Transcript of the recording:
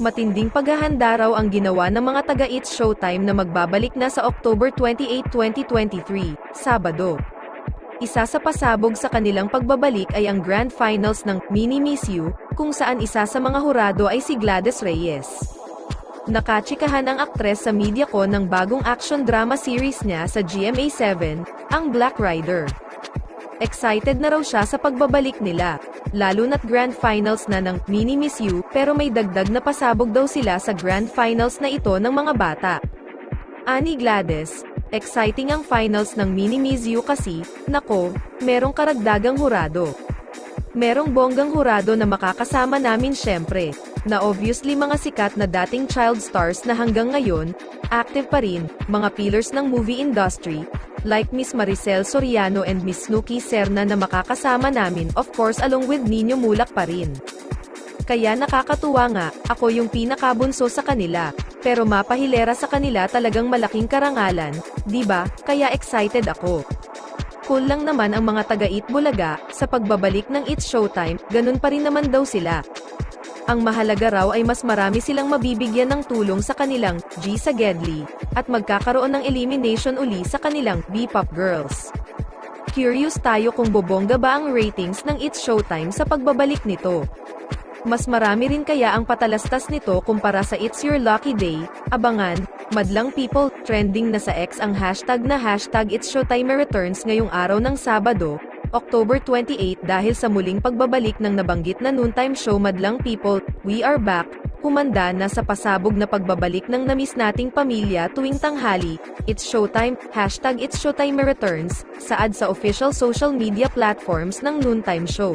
Matinding paghahanda raw ang ginawa ng mga taga It's Showtime na magbabalik na sa October 28, 2023, Sabado. Isa sa pasabog sa kanilang pagbabalik ay ang Grand Finals ng Mini Miss You, kung saan isa sa mga hurado ay si Gladys Reyes. Nakachikahan ang aktres sa media ko ng bagong action drama series niya sa GMA7, ang Black Rider. Excited na raw siya sa pagbabalik nila, lalo na't grand finals na ng Mini Miss You pero may dagdag na pasabog daw sila sa grand finals na ito ng mga bata. Ani Gladys, exciting ang finals ng Mini Miss You kasi, nako, merong karagdagang hurado. Merong bonggang hurado na makakasama namin syempre, na obviously mga sikat na dating child stars na hanggang ngayon, active pa rin, mga pillars ng movie industry, like Miss Maricel Soriano and Miss Snooki Serna na makakasama namin of course along with Nino Mulak pa rin. Kaya nakakatuwa nga, ako yung pinakabunso sa kanila, pero mapahilera sa kanila talagang malaking karangalan, 'di ba? Kaya excited ako. Cool lang naman ang mga taga Eat Bulaga, sa pagbabalik ng It's Showtime, ganun pa rin naman daw sila. Ang mahalaga raw ay mas marami silang mabibigyan ng tulong sa kanilang G sa Gedli, at magkakaroon ng elimination uli sa kanilang B-pop girls. Curious tayo kung bobongga ba ang ratings ng It's Showtime sa pagbabalik nito. Mas marami rin kaya ang patalastas nito kumpara sa It's Your Lucky Day, abangan, madlang people, trending na sa X ang hashtag na hashtag It's Showtime Returns ngayong araw ng Sabado, October 28 dahil sa muling pagbabalik ng nabanggit na noontime show Madlang People, We Are Back, humanda na sa pasabog na pagbabalik ng namis nating pamilya tuwing tanghali, It's Showtime, hashtag It's Showtime Returns, saad sa official social media platforms ng noontime show.